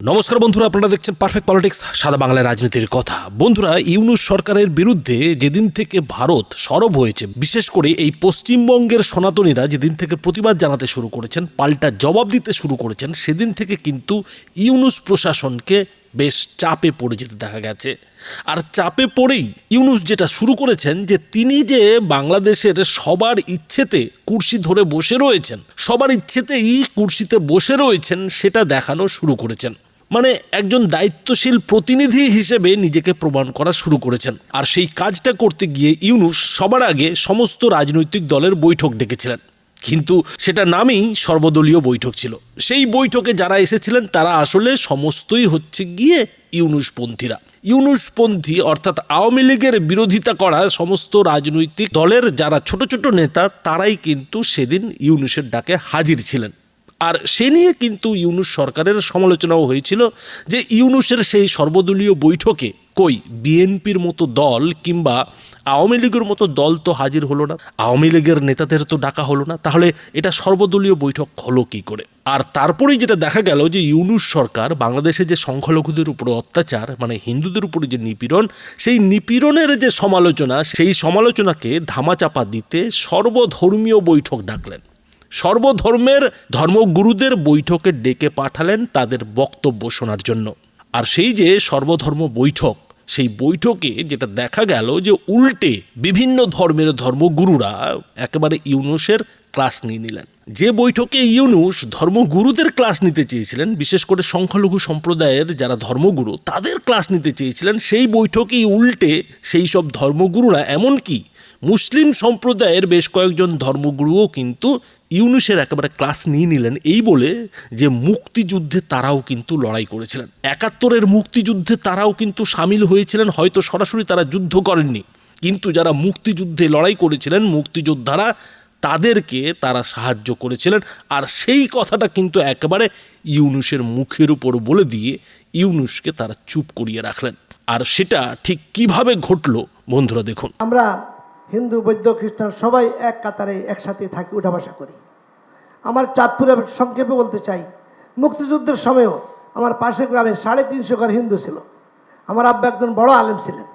নমস্কার বন্ধুরা, আপনারা দেখছেন পারফেক্ট পলিটিক্স সাদা বাংলার রাজনীতির কথা। বন্ধুরা, ইউনুস সরকারের বিরুদ্ধে যেদিন থেকে ভারত সরব হয়েছে, বিশেষ করে এই পশ্চিমবঙ্গের সনাতনীরা যেদিন থেকে প্রতিবাদ জানাতে শুরু করেছেন, পাল্টা জবাব দিতে শুরু করেছেন, সেদিন থেকে কিন্তু ইউনুস প্রশাসনকে বেশ চাপে পড়ে যেতে দেখা গেছে। আর চাপে পড়েই ইউনুস যেটা শুরু করেছেন, যে তিনি যে বাংলাদেশের সবার ইচ্ছেতে কুর্সি ধরে বসে রয়েছেন, সবার ইচ্ছেতেই কুর্সিতে বসে রয়েছেন, সেটা দেখানো শুরু করেছেন। মানে একজন দায়িত্বশীল প্রতিনিধি হিসেবে নিজেকে প্রমাণ করা শুরু করেছেন। আর সেই কাজটা করতে গিয়ে ইউনুস সবার আগে সমস্ত রাজনৈতিক দলের বৈঠক ডেকেছিলেন। কিন্তু সেটা নামেই সর্বদলীয় বৈঠক ছিল। সেই বৈঠকে যারা এসেছিলেন, তারা আসলে সমস্তই হচ্ছে গিয়ে ইউনুসপন্থীরা। ইউনুসপন্থী অর্থাৎ আওয়ামী লীগের বিরোধিতা করা সমস্ত রাজনৈতিক দলের যারা ছোট ছোট নেতা, তারাই কিন্তু সেদিন ইউনুসের ডাকে হাজির ছিলেন। আর সে নিয়ে কিন্তু ইউনুস সরকারের সমালোচনাও হয়েছিল যে ইউনুসের সেই সর্বদলীয় বৈঠকে কই বিএনপির মতো দল কিংবা আওয়ামী লীগের মতো দল তো হাজির হলো না, আওয়ামী লীগের নেতাদের তো ডাকা হলো না, তাহলে এটা সর্বদলীয় বৈঠক হলো কি করে? আর তারপরেই যেটা দেখা গেল যে ইউনুস সরকার বাংলাদেশে যে সংখ্যালঘুদের উপরে অত্যাচার মানে হিন্দুদের উপরে যে নিপীড়ন, সেই নিপীড়নের যে সমালোচনা, সেই সমালোচনাকে ধামাচাপা দিতে সর্বধর্মীয় বৈঠক ডাকলেন। সর্বধর্মের ধর্মগুরুদের বৈঠকে ডেকে পাঠালেন তাদের বক্তব্য শোনার জন্য। আর সেই যে সর্বধর্ম বৈঠক, সেই বৈঠকে যেটা দেখা গেল যে উল্টে বিভিন্ন ধর্মের ধর্মগুরুরা একেবারে ইউনুসের ক্লাস নিয়ে নিলেন। যে বৈঠকে ইউনুস ধর্মগুরুদের ক্লাস নিতে চেয়েছিলেন, বিশেষ করে সংখ্যালঘু সম্প্রদায়ের যারা ধর্মগুরু, তাদের ক্লাস নিতে চেয়েছিলেন, সেই বৈঠকেই উল্টে সেই সব ধর্মগুরুরা, এমনকি মুসলিম সম্প্রদায়ের বেশ কয়েকজন ধর্মগুরুও কিন্তু ইউনুসের একেবারে ক্লাস নিয়ে নিলেন এই বলে যে মুক্তিযুদ্ধে তারাও কিন্তু লড়াই করেছিলেন। একাত্তরের মুক্তিযুদ্ধে তারাও কিন্তু সামিল হয়েছিলেন, হয়তো সরাসরি তারা যুদ্ধ করেননি। কিন্তু যারা মুক্তিযুদ্ধে লড়াই করেছিলেন, মুক্তিযোদ্ধারা তাদেরকে তারা সাহায্য করেছিলেন। আর সেই কথাটা কিন্তু একেবারে ইউনুসের মুখের উপর বলে দিয়ে ইউনুসকে তারা চুপ করিয়ে রাখলেন। আর সেটা ঠিক কীভাবে ঘটলো, বন্ধুরা দেখুন। আমরা হিন্দু, বৌদ্ধ, খ্রিস্টান সবাই এক কাতারে একসাথে থাকি, উঠা করি। আমার চাঁদপুরে সংক্ষেপে বলতে চাই, মুক্তিযুদ্ধের সময়ও আমার পাশের গ্রামে সাড়ে তিনশো ঘর হিন্দু ছিল। আমার আব্বা একজন বড় আলেম ছিলেন।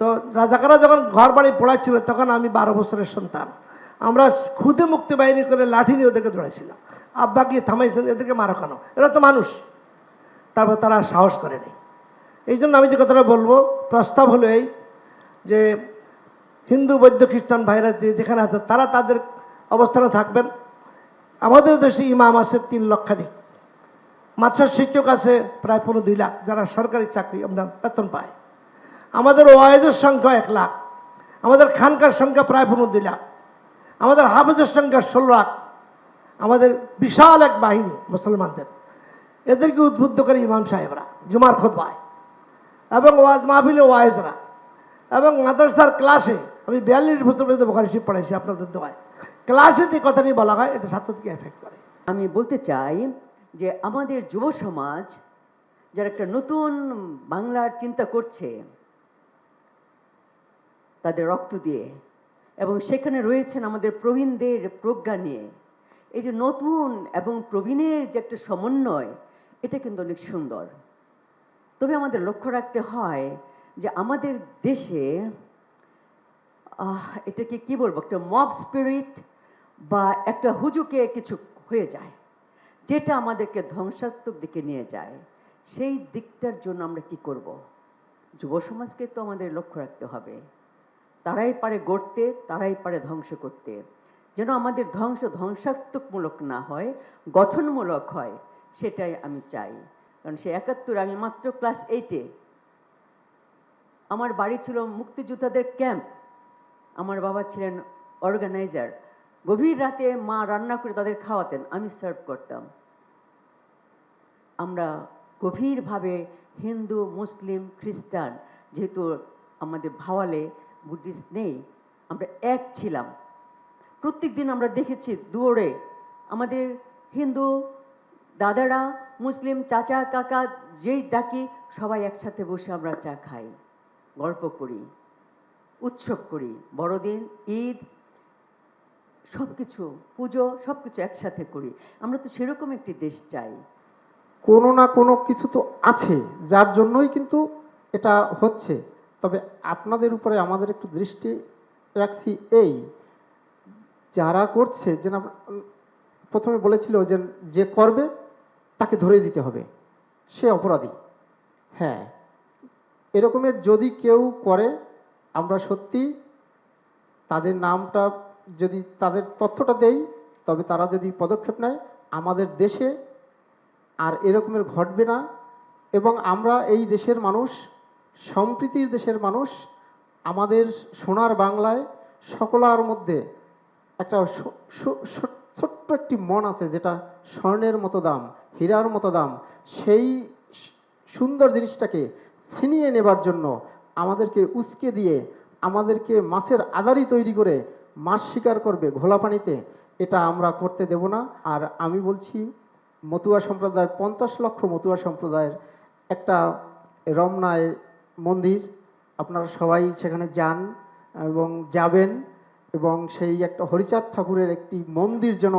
তো রাজাকারা যখন ঘর বাড়ি পড়াচ্ছিল, তখন আমি বারো বছরের সন্তান। আমরা খুদে মুক্তি বাহিনী করে লাঠি নিয়ে ওদেরকে দৌড়াইছিলাম আব্বা গিয়ে থামাইছেন, এদেরকে মারো কেন? এরা তো মানুষ। তারপর তারা সাহস করে নেই। এই জন্য আমি যে কথাটা বলব, প্রস্তাব হলো এই যে হিন্দু, বৌদ্ধ, খ্রিস্টান, ভাইরা যে যেখানে আছে, তারা তাদের অবস্থানে থাকবেন। আমাদের দেশে ইমাম আছে তিন লক্ষাধিক। মাদ্রাসার শিক্ষক আছে প্রায় পনেরো দুই লাখ, যারা সরকারি চাকরি আমরা বেতন পায়। আমাদের ওয়াইজের সংখ্যা এক লাখ, আমাদের খানকার সংখ্যা প্রায় পনেরো দুই লাখ, আমাদের হাফেজের সংখ্যা ষোলো লাখ। আমাদের বিশাল এক বাহিনী মুসলমানদের। এদেরকে উদ্বুদ্ধ করে ইমাম সাহেবরা, জুমার খোদবায় এবং ওয়াজ মাহফিলে ওয়াইজরা। এবং মাদ্রাসার ক্লাসে আমি বিয়াল্লিশ বছর পর্যন্ত বোখারি শিব পড়াইছি, আপনাদের দোয়ায়। ক্লাসে যে কথাটি বলা হয়, এটা ছাত্রদেরকে এফেক্ট করে। আমি বলতে চাই যে আমাদের যুব সমাজ, যারা একটা নতুন বাংলার চিন্তা করছে, তাদের রক্ত দিয়ে, এবং সেখানে রয়েছেন আমাদের প্রবীণদের প্রজ্ঞা নিয়ে, এই যে নতুন এবং প্রবীণের যে একটা সমন্বয়, এটা কিন্তু অনেক সুন্দর। তবে আমাদের লক্ষ্য রাখতে হয় যে আমাদের দেশে এটাকে কি বলব? একটা মব স্পিরিট বা একটা হুজুকে কিছু হয়ে যায়, যেটা আমাদেরকে ধ্বংসাত্মক দিকে নিয়ে যায়। সেই দিকটার জন্য আমরা কি করব? যুব সমাজকে তো আমাদের লক্ষ্য রাখতে হবে। তারাই পারে গড়তে, তারাই পারে ধ্বংস করতে। যেন আমাদের ধ্বংস ধ্বংসাত্মকমূলক না হয়, গঠনমূলক হয়, সেটাই আমি চাই। কারণ সে একাত্তর, আমি মাত্র ক্লাস এইটে আমার বাড়ি ছিল মুক্তিযোদ্ধাদের ক্যাম্প আমার বাবা ছিলেন অর্গানাইজার গভীর রাতে মা রান্না করে তাদের খাওয়াতেন, আমি সার্ভ করতাম। আমরা গভীরভাবে হিন্দু, মুসলিম, খ্রিস্টান, যেহেতু আমাদের ভাওয়ালে বুদ্ধিস্ট নেই, আমরা এক ছিলাম। প্রত্যেক দিন আমরা দেখেছি দৌড়ে আমাদের হিন্দু দাদারা, মুসলিম চাচা, কাকা, যেই ডাকি, সবাই একসাথে বসে আমরা চা খাই, গল্প করি। উৎসব করি। বড়দিন, ঈদ সব কিছু পুজো সব কিছু একসাথে করি। আমরা তো সেরকম একটি দেশ চাই। কোনো না কোনো কিছু তো আছে, যার জন্যই কিন্তু এটা হচ্ছে। তবে আপনাদের উপরে আমাদের একটু দৃষ্টি রাখছি এই, যারা করছে, যে না, প্রথমে বলেছিল যে যে করবে, তাকে ধরে দিতে হবে। সে অপরাধী। হ্যাঁ এরকমের যদি কেউ করে আমরা সত্যি তাদের নামটা যদি তাদের তথ্যটা দেই, তবে তারা যদি পদক্ষেপ নেয়, আমাদের দেশে আর এরকমের ঘটবে না। এবং আমরা এই দেশের মানুষ, সম্প্রীতির দেশের মানুষ, আমাদের সোনার বাংলায় সকলার মধ্যে একটা ছোট্ট একটি মন আছে, যেটা স্বর্ণের মতো দাম, হীরার মতো দাম। সেই সুন্দর জিনিসটাকে ছিনিয়ে নেবার জন্য আমাদেরকে উস্কে দিয়ে আমাদেরকে মাছের আদারি তৈরি করে মাছ শিকার করবে ঘোলা পানিতে, এটা আমরা করতে দেব না। আর আমি বলছি, মতুয়া সম্প্রদায়ের পঞ্চাশ লক্ষ মতুয়া সম্প্রদায়ের একটা রমনায় মন্দির, আপনারা সবাই সেখানে যান এবং যাবেন এবং সেই একটা হরিচাঁদ ঠাকুরের একটি মন্দির যেন,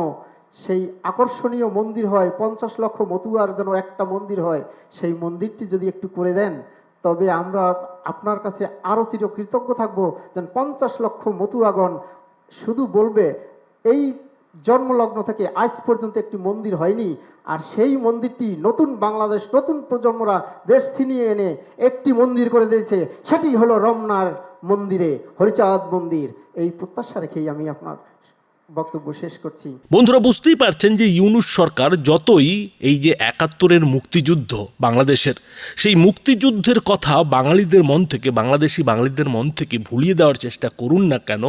সেই আকর্ষণীয় মন্দির হয়, পঞ্চাশ লক্ষ মতুয়ার যেন একটা মন্দির হয়, সেই মন্দিরটি যদি একটু করে দেন তবে আমরা আপনার কাছে আরও চির কৃতজ্ঞ থাকব যেন পঞ্চাশ লক্ষ মতুয়াগণ শুধু বলবে, এই জন্মলগ্ন থেকে আজ পর্যন্ত একটি মন্দির হয়নি, আর সেই মন্দিরটি নতুন বাংলাদেশ, নতুন প্রজন্মরা দেশ ছিনিয়ে এনে একটি মন্দির করে দিয়েছে। সেটি হলো রমনার মন্দিরে, হরিচাঁদ মন্দির। এই প্রত্যাশা রেখেই আমি আপনার বক্তব্য শেষ করছি। বন্ধুরা, বুঝতেই পারছেন যে ইউনুস সরকার যতই এই যে একাত্তরের মুক্তিযুদ্ধ বাংলাদেশের, সেই মুক্তিযুদ্ধের কথা বাঙালিদের মন থেকে, বাংলাদেশি বাঙালিদের মন থেকে ভুলিয়ে দেওয়ার চেষ্টা করুন না কেন,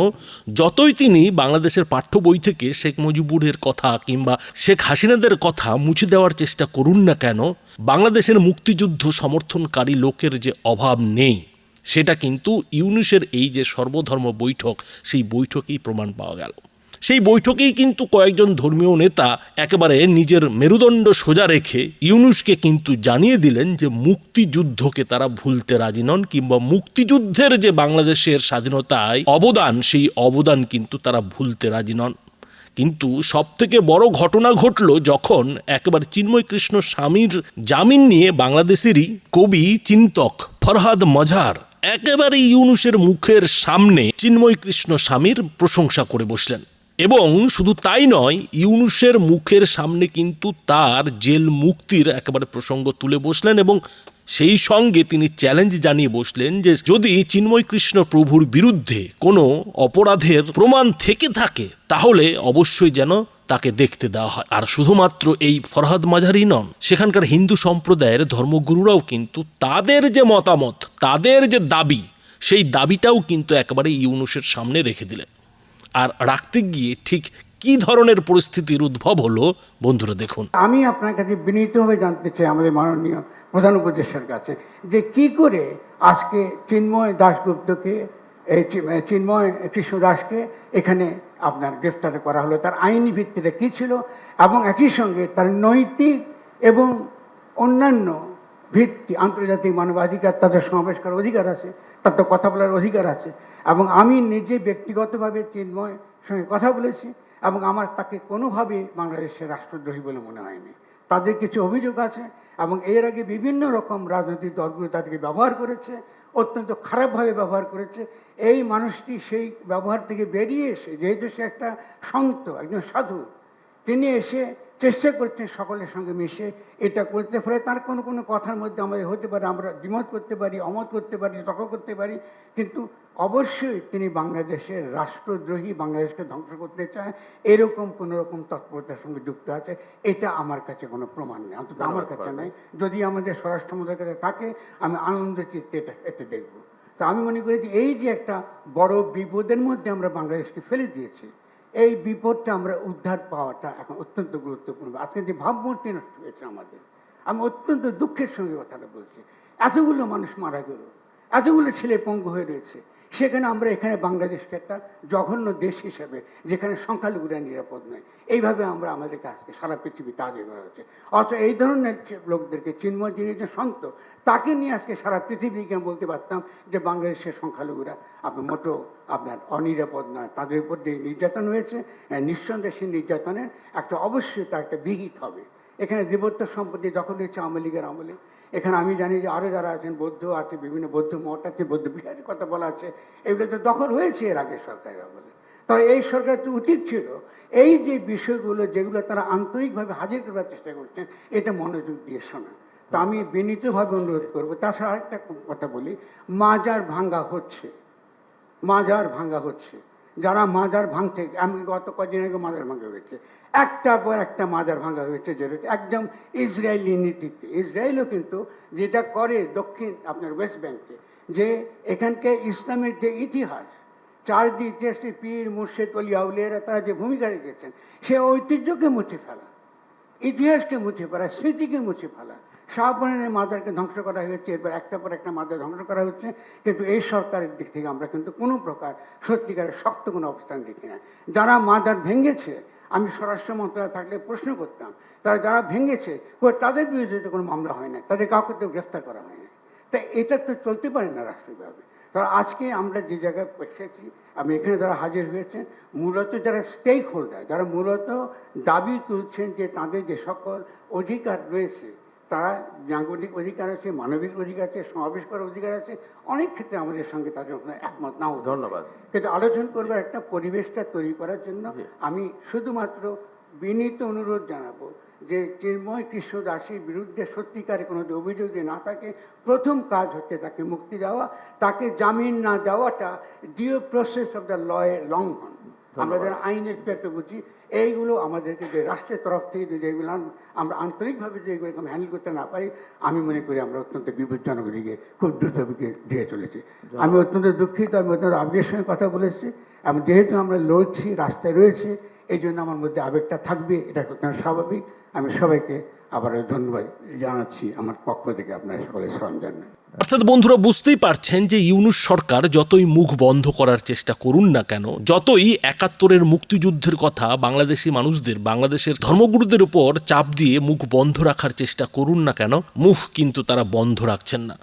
যতই তিনি বাংলাদেশের পাঠ্য বই থেকে শেখ মুজিবুরের কথা কিংবা শেখ হাসিনাদের কথা মুছে দেওয়ার চেষ্টা করুন না কেন, বাংলাদেশের মুক্তিযুদ্ধ সমর্থনকারী লোকের যে অভাব নেই, সেটা কিন্তু ইউনুসের এই যে সর্বধর্ম বৈঠক, সেই বৈঠকেই প্রমাণ পাওয়া গেল। সেই বৈঠকেই কিন্তু কয়েকজন ধর্মীয় নেতা একেবারে নিজের মেরুদণ্ড সোজা রেখে ইউনুসকে কিন্তু জানিয়ে দিলেন যে মুক্তিযুদ্ধকে তারা ভুলতে রাজি নন কিংবা মুক্তিযুদ্ধের যে বাংলাদেশের স্বাধীনতায় অবদান, সেই অবদান কিন্তু তারা ভুলতে রাজি নন। কিন্তু সব থেকে বড় ঘটনা ঘটল যখন একেবারে চিন্ময় কৃষ্ণ স্বামীর জামিন নিয়ে বাংলাদেশেরই কবি, চিন্তক ফরহাদ মজার একেবারে ইউনুসের মুখের সামনে চিন্ময় কৃষ্ণ স্বামীর প্রশংসা করে বসলেন। এবং শুধু তাই নয়, ইউনুসের মুখের সামনে কিন্তু তার জেল মুক্তির একেবারে প্রসঙ্গ তুলে বসলেন এবং সেই সঙ্গে তিনি চ্যালেঞ্জ জানিয়ে বসলেন যে যদি চিন্ময় কৃষ্ণ প্রভুর বিরুদ্ধে কোনো অপরাধের প্রমাণ থেকে থাকে, তাহলে অবশ্যই যেন তাকে দেখতে দেওয়া হয়। আর শুধুমাত্র এই ফরহাদ মাঝারি নন, সেখানকার হিন্দু সম্প্রদায়ের ধর্মগুরুরাও কিন্তু তাদের যে মতামত, তাদের যে দাবি, সেই দাবিটাও কিন্তু একেবারে ইউনুসের সামনে রেখে দিলেন। আর রাখতে গিয়ে ঠিক কি ধরনের পরিস্থিতির উদ্ভব হলো, বন্ধুরা দেখুন। আমি আপনার কাছে বিনীতভাবে জানতে চাই আমাদের মাননীয় প্রধান উপদেষ্টার কাছে, যে কি করে আজকে চিন্ময় দাশগুপ্তকে চিন্ময় কৃষ্ণ দাসকে এখানে আপনার গ্রেফতার করা হলো, তার আইনি ভিত্তিটা কী ছিল, এবং একই সঙ্গে তার নৈতিক এবং অন্যান্য ভিত্তি, আন্তর্জাতিক মানবাধিকার, তাদের সমাবেশ করার অধিকার আছে তার তো কথা বলার অধিকার আছে। এবং আমি নিজে ব্যক্তিগতভাবে চিন্ময় সঙ্গে কথা বলেছি এবং আমার তাকে কোনোভাবে বাংলাদেশের রাষ্ট্রদ্রোহী বলে মনে হয়নি। তাদের কিছু অভিযোগ আছে এবং এর আগে বিভিন্ন রকম রাজনৈতিক দলগুলো তাদেরকে ব্যবহার করেছে, অত্যন্ত খারাপভাবে ব্যবহার করেছে। এই মানুষটি সেই ব্যবহার থেকে বেরিয়ে এসে, যেহেতু সে একটা সন্ত, একজন সাধু, তিনি এসে চেষ্টা করছেন সকলের সঙ্গে মিশে এটা করতে। ফলে তার কোনো কোনো কথার মধ্যে আমাদের হতে পারে আমরা দ্বিমত করতে পারি অমত করতে পারি তর্ক করতে পারি। কিন্তু অবশ্যই তিনি বাংলাদেশের রাষ্ট্রদ্রোহী বাংলাদেশকে ধ্বংস করতে চায়। এরকম কোনো রকম তৎপরতার সঙ্গে যুক্ত আছে এটা আমার কাছে কোনো প্রমাণ নেই অন্তত আমার কাছে নেই। যদি আমাদের স্বরাষ্ট্র মন্ত্রীর কাছে থাকে আমি আনন্দ চিত্তে এটা এটা দেখব। তো আমি মনে করি যে এই যে একটা বড় বিপদের মধ্যে আমরা বাংলাদেশকে ফেলে দিয়েছি এই বিপদটা আমরা উদ্ধার পাওয়াটা এখন অত্যন্ত গুরুত্বপূর্ণ। আজকে যে ভাবমূর্তি নষ্ট হয়েছে আমাদের, আমি অত্যন্ত দুঃখের সঙ্গে কথাটা বলছি। এতগুলো মানুষ মারা গেল, এতগুলো ছেলে পঙ্গু হয়ে রয়েছে। সেখানে আমরা এখানে বাংলাদেশকে একটা জঘন্য দেশ হিসেবে যেখানে সংখ্যালঘুরা নিরাপদ নয়। এইভাবে আমরা আমাদের কাজকে সারা পৃথিবীতে আগে করা হচ্ছে অথচ এই ধরনের লোকদেরকে চিন্ময় যিনি যে সন্ত তাকে নিয়ে আজকে সারা পৃথিবীকে বলতে পারতাম যে বাংলাদেশের সংখ্যালঘুরা আপনার মোটো আপনার অনিরাপদ নয়। তাদের উপর যে নির্যাতন হয়েছে আহ, নিঃসন্দেহে সেই নির্যাতনের একটা অবশ্যই তার একটা বিহিত হবে। এখানে দেবত্ব সম্পত্তি দখল হয়েছে আওয়ামী লীগের আমলে এখানে আমি জানি যে আরও যারা আছেন, বৌদ্ধ আছে, বিভিন্ন বৌদ্ধ মঠ আছে, বৌদ্ধ বিহারের কথা বলা আছে, এগুলো তো দখল হয়েছে এর আগে সরকারের আমলে তবে এই সরকার তো উচিত ছিল এই যে বিষয়গুলো যেগুলো তারা আন্তরিকভাবে হাজির করার চেষ্টা করছেন, এটা মনোযোগ দিয়ে শোনা। তো আমি বিনীতভাবে অনুরোধ করব, তাছাড়া আরেকটা কথা বলি, মাজার ভাঙ্গা হচ্ছে, মাজার ভাঙ্গা হচ্ছে। যারা মাজার ভাঙতে, আমি গত কদিন আগে মাজার ভাঙা হয়েছে। একটা পর একটা মাজার ভাঙা হয়েছে যেটা একদম ইসরায়েলি নীতিতে ইসরায়েলও কিন্তু যেটা করে দক্ষিণ, আপনার ওয়েস্ট ব্যাংকে, যে এখানকে ইসলামের যে ইতিহাস, চারদিক ইতিহাসটি পীর, মুর্শেদ, অলি, আউলিয়ারা, তারা যে ভূমিকা রেখেছেন, সে ঐতিহ্যকে মুছে ফেলা, ইতিহাসকে মুছে ফেলা, স্মৃতিকে মুছে ফেলা। শাহবানের মাদারকে ধ্বংস করা হয়েছে, এরপর একটা পর একটা মাদার ধ্বংস করা হচ্ছে কিন্তু এই সরকারের দিক থেকে আমরা কিন্তু কোনো প্রকার সত্যিকারের শক্ত কোনো অবস্থান দেখি না। যারা মাদার ভেঙেছে, আমি স্বরাষ্ট্র মন্ত্রণালয় থাকলে প্রশ্ন করতাম, তারা যারা ভেঙেছে তাদের বিরুদ্ধে তো কোনো মামলা হয় না, তাদের কাউকে তো গ্রেফতার করা হয় না। তাই এটা তো চলতে পারে না রাষ্ট্রীয়ভাবে। কারণ আজকে আমরা যে জায়গায় পৌঁছেছি আমি এখানে যারা হাজির হয়েছেন মূলত যারা স্টেক হোল্ডার যারা মূলত দাবি তুলছেন যে তাদের যে সকল অধিকার রয়েছে তারা নাগরিক অধিকার আছে মানবিক অধিকার আছে সমাবেশ করার অধিকার আছে অনেক ক্ষেত্রে আমাদের সঙ্গে তাদের একমত নাও ধন্যবাদ। কিন্তু আলোচনা করবার একটা পরিবেশটা তৈরি করার জন্য আমি শুধুমাত্র বিনীত অনুরোধ জানাব যে চিন্ময় কৃষ্ণ দাসীর বিরুদ্ধে সত্যিকারে কোনো অভিযোগ যদি না থাকে প্রথম কাজ হচ্ছে তাকে মুক্তি দেওয়া তাকে জামিন না দেওয়াটা ডিও প্রসেস অফ দ্য লয়ের লঙ্ঘন। আমরা যারা আইনের পেটে বুঝি এইগুলো আমাদেরকে যে রাষ্ট্রের তরফ থেকে যদি এগুলো আমরা আন্তরিকভাবে যদি এগুলো হ্যান্ডেল করতে না পারি আমি মনে করি আমরা অত্যন্ত বিপজ্জনক দিকে খুব দ্রুত দিয়ে চলেছি। আমি অত্যন্ত দুঃখিত আমি অত্যন্ত আবেগের সঙ্গে কথা বলেছি। এবং যেহেতু আমরা লড়ছি রাস্তায় রয়েছে এই জন্য আমার মধ্যে আবেগটা থাকবে, এটা স্বাভাবিক? আমি সবাইকে আবারও ধন্যবাদ জানাচ্ছি আমার পক্ষ থেকে আপনার সকলের সরঞ্জাম অর্থাৎ বন্ধুরা, বুঝতেই পারছেন যে ইউনুস সরকার যতই মুখ বন্ধ করার চেষ্টা করুন না কেন, যতই একাত্তরের মুক্তিযুদ্ধের কথা বাংলাদেশি মানুষদের, বাংলাদেশের ধর্মগুরুদের উপর চাপ দিয়ে মুখ বন্ধ রাখার চেষ্টা করুন না কেন, মুখ কিন্তু তারা বন্ধ রাখছেন না।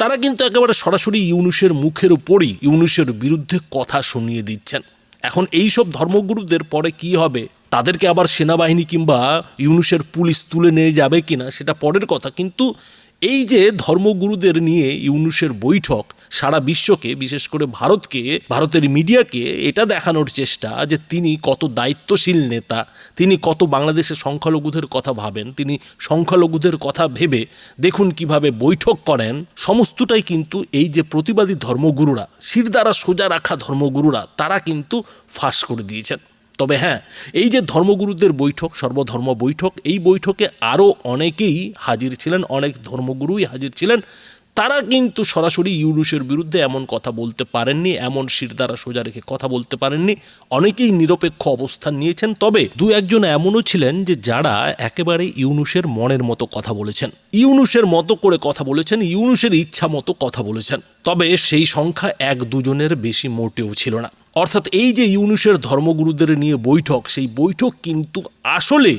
তারা কিন্তু একেবারে সরাসরি ইউনুসের মুখের উপরই, ইউনুসের বিরুদ্ধে কথা শুনিয়ে দিচ্ছেন। এখন এই সব ধর্মগুরুদের পরে কি হবে? তাদেরকে আবার সেনাবাহিনী কিংবা ইউনুসের পুলিশ তুলে নিয়ে যাবে কিনা সেটা পরের কথা। কিন্তু এই যে ধর্মগুরুদের নিয়ে ইউনুসের বৈঠক সারা বিশ্বকে, বিশেষ করে ভারতকে, ভারতের মিডিয়াকে এটা দেখানোর চেষ্টা যে তিনি কত দায়িত্বশীল নেতা, তিনি কত বাংলাদেশের সংখ্যালঘুদের কথা ভাবেন, তিনি সংখ্যালঘুদের কথা ভেবে দেখুন কীভাবে বৈঠক করেন। সমস্তটাই কিন্তু এই যে প্রতিবাদী ধর্মগুরুরা শিরদারা সোজা রাখা ধর্মগুরুরা, তারা কিন্তু ফাঁস করে দিয়েছেন। তবে হ্যাঁ এই যে ধর্মগুরুদের বৈঠক, সর্বধর্ম বৈঠক, এই বৈঠকে আরও অনেকেই হাজির ছিলেন, অনেক ধর্মগুরুই হাজির ছিলেন। তারা কিন্তু সরাসরি ইউনুসের বিরুদ্ধে এমন কথা বলতে পারেননি, এমন শিরদারা সোজা রেখে কথা বলতে পারেননি। অনেকেই নিরপেক্ষ অবস্থান নিয়েছেন, তবে দু একজন এমনও ছিলেন যে যারা একেবারে ইউনুসের মনের মতো কথা বলেছেন। ইউনুসের মতো করে কথা বলেছেন ইউনুসের ইচ্ছা মতো কথা বলেছেন, তবে সেই সংখ্যা এক দুজনের বেশি মোটেও ছিল না। অর্থাৎ এই যে ইউনুসের ধর্মগুরুদের নিয়ে বৈঠক, সেই বৈঠক কিন্তু আসলে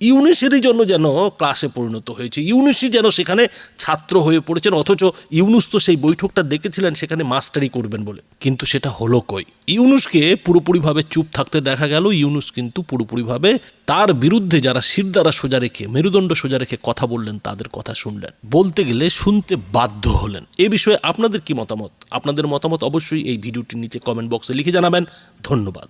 ইউনুসেরই জন্য যেন ক্লাসে পরিণত হয়েছে। ইউনুসই যেন সেখানে ছাত্র হয়ে পড়েছেন, অথচ ইউনুস তো সেই বৈঠকটা দেখেছিলেন, সেখানে মাস্টারি করবেন বলে। কিন্তু সেটা হলো কই? ইউনুসকে পুরোপুরিভাবে চুপ থাকতে দেখা গেল। ইউনুস কিন্তু পুরোপুরিভাবে তার বিরুদ্ধে যারা শিরদারা সোজা রেখে, মেরুদণ্ড সোজা রেখে কথা বললেন, তাদের কথা শুনলেন। বলতে গেলে শুনতে বাধ্য হলেন। এ বিষয়ে আপনাদের কি মতামত? আপনাদের মতামত অবশ্যই এই ভিডিওটির নিচে কমেন্ট বক্সে লিখে জানাবেন। ধন্যবাদ।